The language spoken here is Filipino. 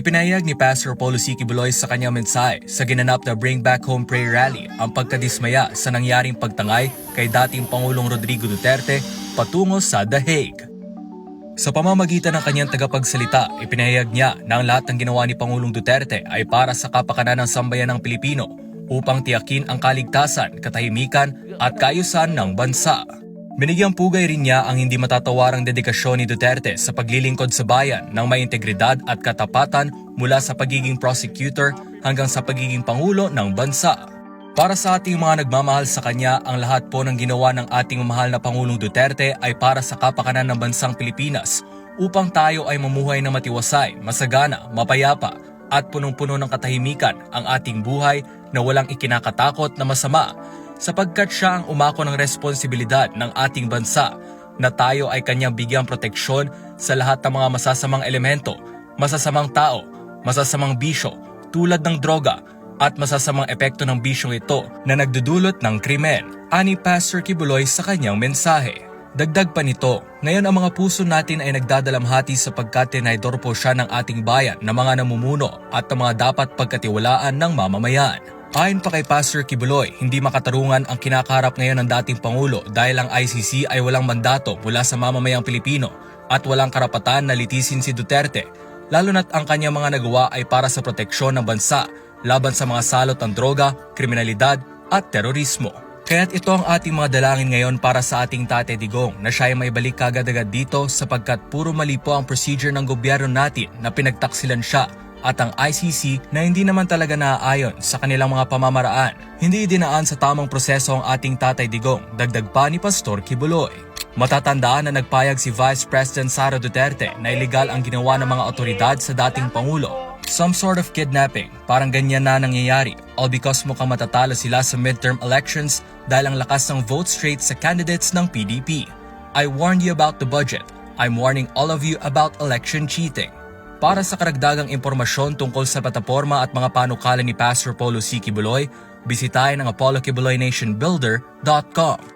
Ipinahayag ni Pastor Paulo C. Kibuloy sa kanyang mensahe sa ginanap na Bring Back Home Prayer Rally ang pagkadismaya sa nangyaring pagtangay kay dating Pangulong Rodrigo Duterte patungo sa The Hague. Sa pamamagitan ng kanyang tagapagsalita, ipinahayag niya na ang lahat ng ginawa ni Pangulong Duterte ay para sa kapakanan ng sambayan ng Pilipino upang tiyakin ang kaligtasan, katahimikan at kaayusan ng bansa. Binigyang pugay rin niya ang hindi matatawarang dedikasyon ni Duterte sa paglilingkod sa bayan ng may integridad at katapatan mula sa pagiging prosecutor hanggang sa pagiging pangulo ng bansa. Para sa ating mga nagmamahal sa kanya, ang lahat po ng ginawa ng ating mahal na Pangulong Duterte ay para sa kapakanan ng bansang Pilipinas upang tayo ay mamuhay na matiwasay, masagana, mapayapa at punong-puno ng katahimikan ang ating buhay na walang ikinakatakot na masama sapagkat siya ang umako ng responsibilidad ng ating bansa na tayo ay kanyang bigyang proteksyon sa lahat ng mga masasamang elemento, masasamang tao, masasamang bisyo tulad ng droga at masasamang epekto ng bisyong ito na nagdudulot ng krimen, ani Pastor Kibuloy sa kanyang mensahe. Dagdag pa nito, ngayon ang mga puso natin ay nagdadalamhati sapagkat tinaydor po siya ng ating bayan na mga namumuno at ang mga dapat pagkatiwalaan ng mamamayan. Ayon pa kay Pastor Kibuloy, hindi makatarungan ang kinakaharap ngayon ng dating Pangulo dahil ang ICC ay walang mandato mula sa mamamayang Pilipino at walang karapatan na litisin si Duterte, lalo na't ang kanyang mga nagawa ay para sa proteksyon ng bansa laban sa mga salot ng droga, kriminalidad at terorismo. Kaya't ito ang ating mga dalangin ngayon para sa ating Tate Digong na siya ay maibalik kagad-agad dito sapagkat puro mali po ang procedure ng gobyerno natin na pinagtaksilan siya at ang ICC na hindi naman talaga naaayon sa kanilang mga pamamaraan. Hindi dinaan sa tamang proseso ang ating Tatay Digong, dagdag pa ni Pastor Kibuloy. Matatandaan na nagpayag si Vice President Sara Duterte na illegal ang ginawa ng mga otoridad sa dating Pangulo. Some sort of kidnapping, parang ganyan na nangyayari, all because mukhang matatalo sila sa midterm elections dahil ang lakas ng vote straight sa candidates ng PDP. I warned you about the budget. I'm warning all of you about election cheating. Para sa karagdagang impormasyon tungkol sa plataforma at mga panukala ni Pastor Paulo C. Kibuloy, bisitahin ang apollokibuloynationbuilder.com.